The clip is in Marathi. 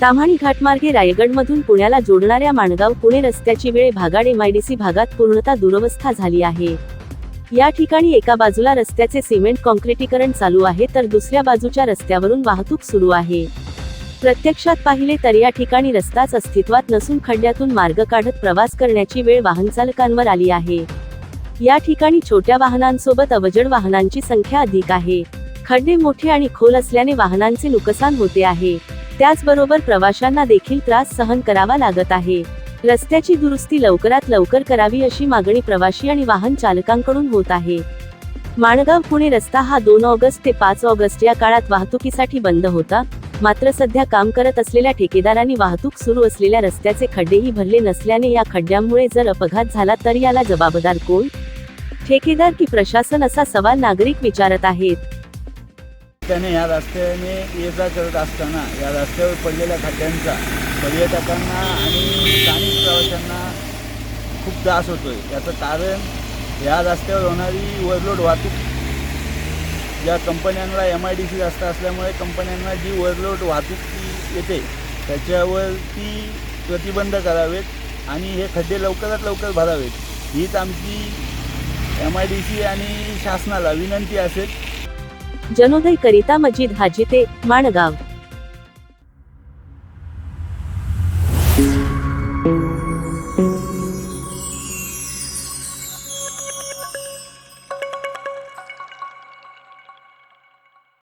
ताम्हाणी घाटमार्गे रायगडमधून पुण्याला जोडणाऱ्या माणगाव पुणे रस्त्याची वेळ भागाड एमआयडीसी भागात पूर्णतः दुरवस्था झाली आहे. या ठिकाणी एका बाजूला रस्त्याचे सिमेंट कॉन्क्रिटीकरण चालू आहे तर दुसऱ्या बाजूच्या रस्त्यावरून वाहतूक सुरू आहे. प्रत्यक्षात पाहिले तर या ठिकाणी रस्ताच अस्तित्वात नसून खड्ड्यातून मार्ग काढत प्रवास करण्याची वेळ वाहनचालकांवर आली आहे. या ठिकाणी छोट्या वाहनांसोबत अवजड वाहनांची संख्या अधिक आहे. खड्डे मोठे आणि खोल असल्याने वाहनांचे नुकसान होते आहे. त्याचबरोबर प्रवाशांना देखील त्रास सहन करावा लागत आहे. रस्त्याची दुरुस्ती लवकरात लवकर करावी अशी मागणी प्रवाशी आणि वाहन चालकांकडून होत आहे. माणगाव पुणे रस्ता हा दोन ऑगस्ट ते पाच ऑगस्ट या काळात वाहतुकीसाठी बंद होता मात्र सध्या काम करत असलेल्या ठेकेदारांनी वाहतूक सुरू असलेल्या रस्त्याचे खड्डेही भरले नसल्याने या खड्ड्यांमुळे जर अपघात झाला तर याला जबाबदार कोण? ठेकेदार की प्रशासन असा सवाल नागरिक विचारत आहेत. त्याने या रस्त्याने ये जा करत असताना या रस्त्यावर पडलेल्या खड्ड्यांचा पर्यटकांना आणि स्थानिक प्रवाशांना खूप त्रास होतो आहे याचं कारण या रस्त्यावर होणारी ओव्हरलोड वाहतूक ज्या कंपन्यांना एम आय डी सी रस्ता असल्यामुळे कंपन्यांना जी ओव्हरलोड वाहतूक येते त्याच्यावरती प्रतिबंध करावेत आणि हे खड्डे लवकरात लवकर भरावेत. हीच आमची एम आय डी सी आणि शासनाला विनंती असेल. जनोदय करिता मजिद हाजिते माणगाव.